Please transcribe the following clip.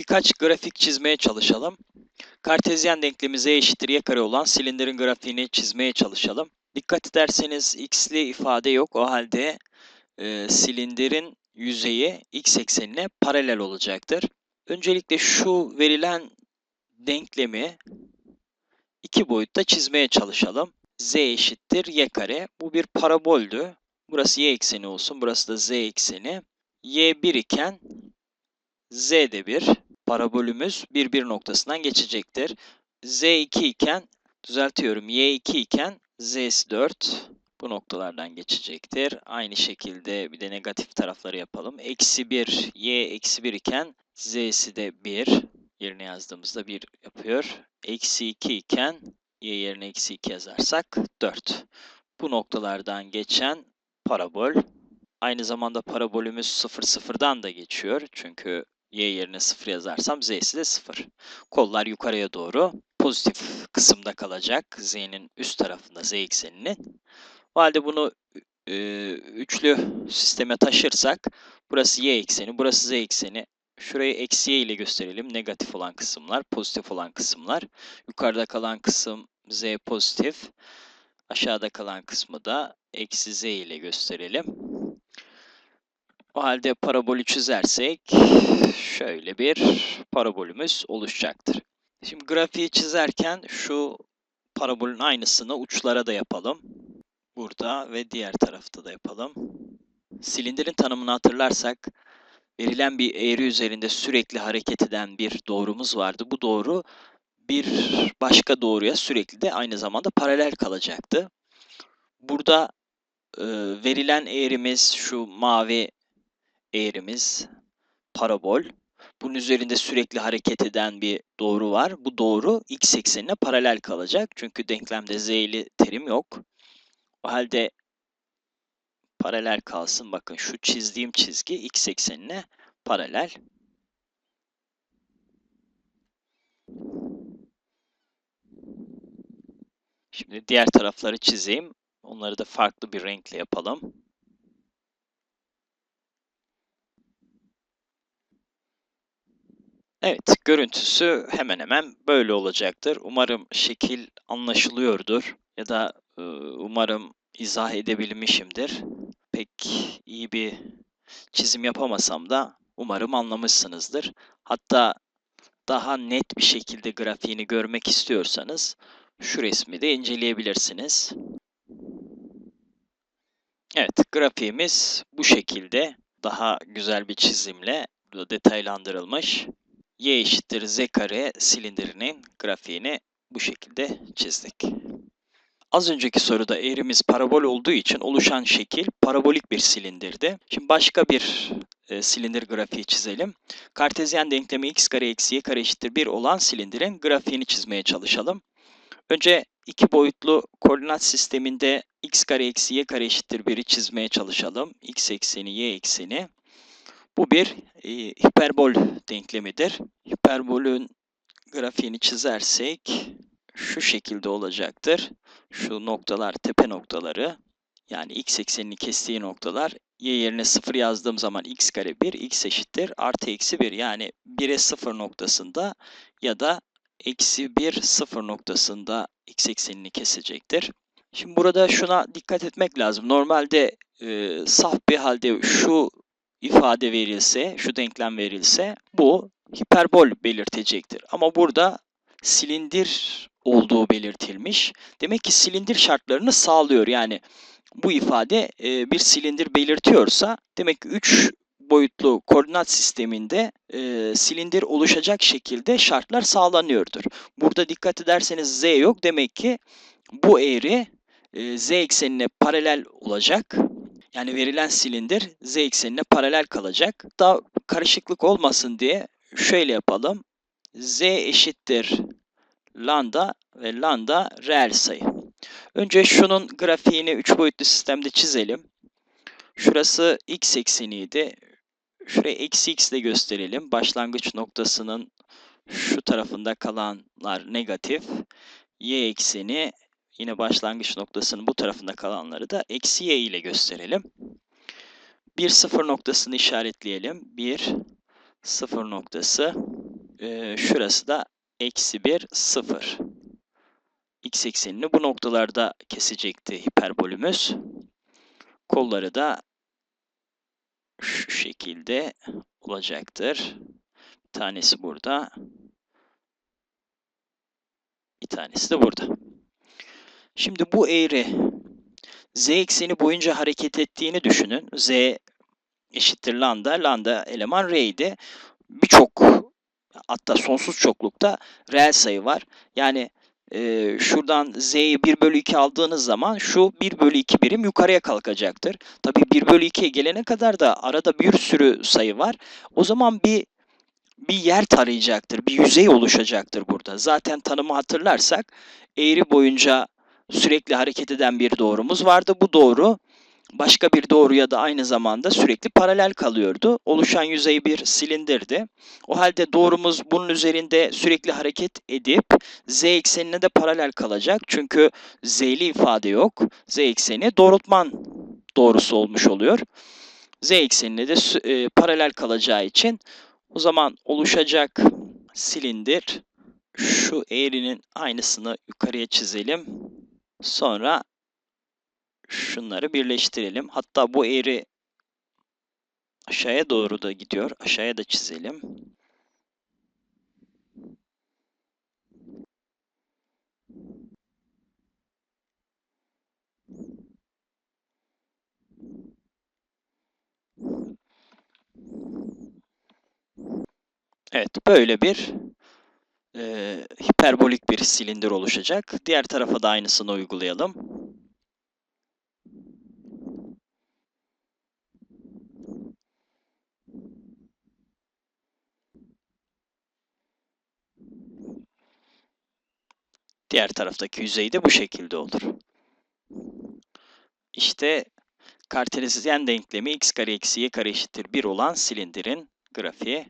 birkaç grafik çizmeye çalışalım. Kartezyen denklemi z eşittir y kare olan silindirin grafiğini çizmeye çalışalım. Dikkat ederseniz x'li ifade yok. O halde e, silindirin yüzeyi x eksenine paralel olacaktır. Öncelikle şu verilen denklemi iki boyutta çizmeye çalışalım. z eşittir y kare. Bu bir paraboldü. Burası y ekseni olsun. Burası da z ekseni. y 1 iken z de 1. Parabolümüz 1 1 noktasından geçecektir. z 2 iken düzeltiyorum. y 2 iken z'si 4 bu noktalardan geçecektir. Aynı şekilde bir de negatif tarafları yapalım. Eksi 1, y eksi 1 iken z'si de 1. Yerine yazdığımızda 1 yapıyor. Eksi 2 iken y yerine eksi 2 yazarsak 4. Bu noktalardan geçen parabol. Aynı zamanda parabolümüz 0 0'dan da geçiyor. Çünkü y yerine 0 yazarsam z'si de 0. Kollar yukarıya doğru pozitif kısımda kalacak. z'nin üst tarafında z ekseninin. O halde bunu e, üçlü sisteme taşırsak burası y ekseni, burası z ekseni. Şurayı eksi y ile gösterelim. Negatif olan kısımlar, pozitif olan kısımlar. Yukarıda kalan kısım z pozitif. Aşağıda kalan kısmı da eksi z ile gösterelim. O halde parabolü çizersek şöyle bir parabolümüz oluşacaktır. Şimdi grafiği çizerken şu parabolün aynısını uçlara da yapalım. Burada ve diğer tarafta da yapalım. Silindirin tanımını hatırlarsak verilen bir eğri üzerinde sürekli hareket eden bir doğrumuz vardı. Bu doğru bir başka doğruya sürekli de aynı zamanda paralel kalacaktı. Burada e, verilen eğrimiz şu mavi eğrimiz parabol. Bunun üzerinde sürekli hareket eden bir doğru var. Bu doğru x eksenine paralel kalacak. Çünkü denklemde z'li terim yok. O halde paralel kalsın. Bakın şu çizdiğim çizgi x eksenine paralel. Şimdi diğer tarafları çizeyim. Onları da farklı bir renkle yapalım. Evet, görüntüsü hemen hemen böyle olacaktır. Umarım şekil anlaşılıyordur ya da e, umarım izah edebilmişimdir. Pek iyi bir çizim yapamasam da umarım anlamışsınızdır. Hatta daha net bir şekilde grafiğini görmek istiyorsanız şu resmi de inceleyebilirsiniz. Evet, grafiğimiz bu şekilde daha güzel bir çizimle detaylandırılmış y eşittir z kare silindirinin grafiğini bu şekilde çizdik. Az önceki soruda eğrimiz parabol olduğu için oluşan şekil parabolik bir silindirdi. Şimdi başka bir e, silindir grafiği çizelim. Kartezyen denklemi x kare eksi y kare eşittir 1 olan silindirin grafiğini çizmeye çalışalım. Önce iki boyutlu koordinat sisteminde x kare eksi y kare eşittir 1'i çizmeye çalışalım. x ekseni y ekseni. Bu bir e, hiperbol denklemidir. Hiperbolün grafiğini çizersek şu şekilde olacaktır. Şu noktalar tepe noktaları yani x eksenini kestiği noktalar y yerine 0 yazdığım zaman x kare 1 x eşittir artı eksi 1 yani 1'e 0 noktasında ya da eksi 1 0 noktasında x eksenini kesecektir. Şimdi burada şuna dikkat etmek lazım. Normalde e, saf bir halde şu ifade verilse, şu denklem verilse bu hiperbol belirtecektir. Ama burada silindir olduğu belirtilmiş. Demek ki silindir şartlarını sağlıyor. Yani bu ifade e, bir silindir belirtiyorsa demek ki 3 boyutlu koordinat sisteminde e, silindir oluşacak şekilde şartlar sağlanıyordur. Burada dikkat ederseniz z yok. Demek ki bu eğri e, z eksenine paralel olacak. Yani verilen silindir z eksenine paralel kalacak. Daha karışıklık olmasın diye şöyle yapalım. z eşittir lambda ve lambda reel sayı. Önce şunun grafiğini 3 boyutlu sistemde çizelim. Şurası x ekseniydi. Şuraya eksi x ile gösterelim. Başlangıç noktasının şu tarafında kalanlar negatif. Y ekseni Yine başlangıç noktasının bu tarafında kalanları da eksi y ile gösterelim. Bir sıfır noktasını işaretleyelim. Bir sıfır noktası. Ee, şurası da eksi 1, 0. X eksenini bu noktalarda kesecekti hiperbolümüz. Kolları da şu şekilde olacaktır. Bir tanesi burada. Bir tanesi de burada. Şimdi bu eğri z ekseni boyunca hareket ettiğini düşünün. z eşittir lambda. Lambda eleman r'ydi. Birçok hatta sonsuz çoklukta reel sayı var. Yani e, şuradan z'yi 1 bölü 2 aldığınız zaman şu 1 bölü 2 birim yukarıya kalkacaktır. Tabii 1 bölü 2'ye gelene kadar da arada bir sürü sayı var. O zaman bir bir yer tarayacaktır, bir yüzey oluşacaktır burada. Zaten tanımı hatırlarsak eğri boyunca sürekli hareket eden bir doğrumuz vardı. Bu doğru başka bir doğruya da aynı zamanda sürekli paralel kalıyordu. Oluşan yüzey bir silindirdi. O halde doğrumuz bunun üzerinde sürekli hareket edip z eksenine de paralel kalacak. Çünkü z'li ifade yok. z ekseni doğrultman doğrusu olmuş oluyor. z eksenine de e, paralel kalacağı için o zaman oluşacak silindir şu eğrinin aynısını yukarıya çizelim. Sonra şunları birleştirelim. Hatta bu eğri aşağıya doğru da gidiyor. Aşağıya da çizelim. Evet, böyle bir e, hiperbolik bir silindir oluşacak. Diğer tarafa da aynısını uygulayalım. Diğer taraftaki yüzey de bu şekilde olur. İşte kartezyen denklemi x kare eksi y kare eşittir 1 olan silindirin grafiği